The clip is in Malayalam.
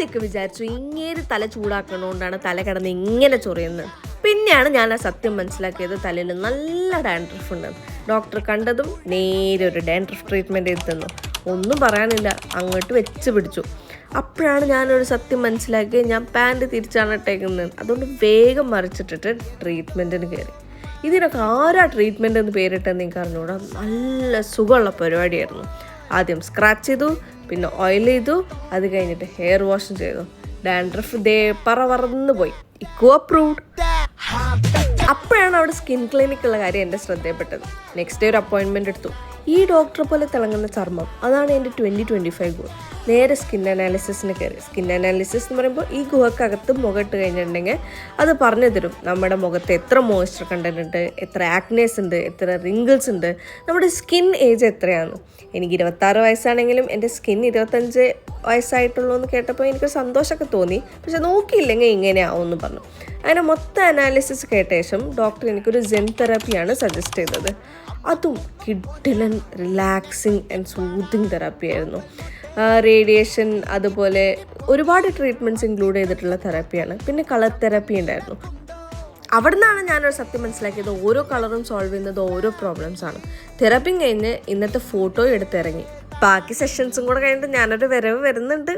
ആദ്യമൊക്കെ വിചാരിച്ചു. ഇങ്ങേര് തല ചൂടാക്കണോണ്ടാണ് തല കിടന്ന് ഇങ്ങനെ ചൊറിയുന്നത്. പിന്നെയാണ് ഞാൻ ആ സത്യം മനസ്സിലാക്കിയത് തലയിൽ നല്ല ഡാൻഡ്രഫ് ഉണ്ട്. ഡോക്ടർ കണ്ടതും നേരെ ഒരു ഡാൻഡ്രഫ് ട്രീറ്റ്മെന്റ് ചെയ്ത് തന്നു. ഒന്നും പറയാനില്ല അങ്ങോട്ട് വെച്ച് പിടിച്ചു. അപ്പോഴാണ് ഞാനൊരു സത്യം മനസ്സിലാക്കി ഞാൻ പാന്റ് തിരിച്ചാണ് ഇട്ടേക്കുന്നത്. അതുകൊണ്ട് വേഗം മറിച്ചിട്ടിട്ട് ട്രീറ്റ്മെന്റിന് കയറി. ഇതിനൊക്കെ ആരാ ട്രീറ്റ്മെന്റ് എന്ന് പേരിട്ടെന്ന് എനിക്ക് അറിഞ്ഞുകൂടാ നല്ല സുഖമുള്ള പരിപാടിയായിരുന്നു. ആദ്യം സ്ക്രാച്ച് ചെയ്തു പിന്നെ ഓയിൽ ചെയ്തു അത് കഴിഞ്ഞിട്ട് ഹെയർ വാഷ് ചെയ്തു. ഡാൻഡ്രഫ് ദേ പറ പറന്ന് പോയി. ഇക്കോ അപ്രൂവ്ഡ് അപ്പോഴാണ് അവിടെ സ്കിൻ ക്ലിനിക്കുള്ള കാര്യം എന്റെ ശ്രദ്ധയപ്പെട്ടത് നെക്സ്റ്റ് ഡേ ഒരു അപ്പോയിൻമെന്റ് എടുത്തു. ഈ ഡോക്ടറെ പോലെ തിളങ്ങുന്ന ചർമ്മം. അതാണ് എന്റെ ട്വന്റി ട്വന്റി ഫൈവ് ഗോൾ നേരെ സ്കിൻ അനാലിസിസിന് കയറി സ്കിൻ അനാലിസിസ് എന്ന് പറയുമ്പോൾ ഈ ഗുഹക്കകത്ത് മുഖമിട്ട് കഴിഞ്ഞിട്ടുണ്ടെങ്കിൽ അത് പറഞ്ഞു തരും. നമ്മുടെ മുഖത്ത് എത്ര മോയ്സ്ചർ കണ്ടന്റ് ഉണ്ട് എത്ര ആക്നേസ് ഉണ്ട് എത്ര റിങ്കിൾസ് ഉണ്ട്. നമ്മുടെ സ്കിൻ ഏജ് എത്രയാണ്? എനിക്ക് ഇരുപത്താറ് വയസ്സാണെങ്കിലും എന്റെ സ്കിൻ ഇരുപത്തഞ്ച് വയസ്സായിട്ടുള്ളൂ എന്ന് കേട്ടപ്പോൾ എനിക്ക് സന്തോഷമൊക്കെ തോന്നി. പക്ഷെ നോക്കിയില്ലെങ്കിൽ ഇങ്ങനെ എന്ന് പറഞ്ഞു. അങ്ങനെ മൊത്തം അനാലിസിസ് കേട്ട ശേഷം ഡോക്ടർ എനിക്കൊരു ജെൻ തെറാപ്പിയാണ് സജസ്റ്റ് ചെയ്തത്. അതും കിഡിലൻ റിലാക്സിങ് ആൻഡ് സൂത്തിങ് തെറാപ്പി ആയിരുന്നു. റേഡിയേഷൻ അതുപോലെ ഒരുപാട് ട്രീറ്റ്മെന്റ്സ് ഇൻക്ലൂഡ് ചെയ്തിട്ടുള്ള തെറാപ്പിയാണ് പിന്നെ കളർ തെറാപ്പി ഉണ്ടായിരുന്നു. അവിടെ നിന്നാണ് ഞാനൊരു സത്യം മനസ്സിലാക്കിയത്. ഓരോ കളറും സോൾവ് ചെയ്യുന്നത് ഓരോ പ്രോബ്ലംസ് ആണ്. തെറാപ്പിയും കഴിഞ്ഞ് ഇന്നത്തെ ഫോട്ടോ എടുത്തിറങ്ങി ബാക്കി സെഷൻസും കൂടെ കഴിഞ്ഞിട്ട് ഞാനൊരു വരവ് വരുന്നുണ്ട്.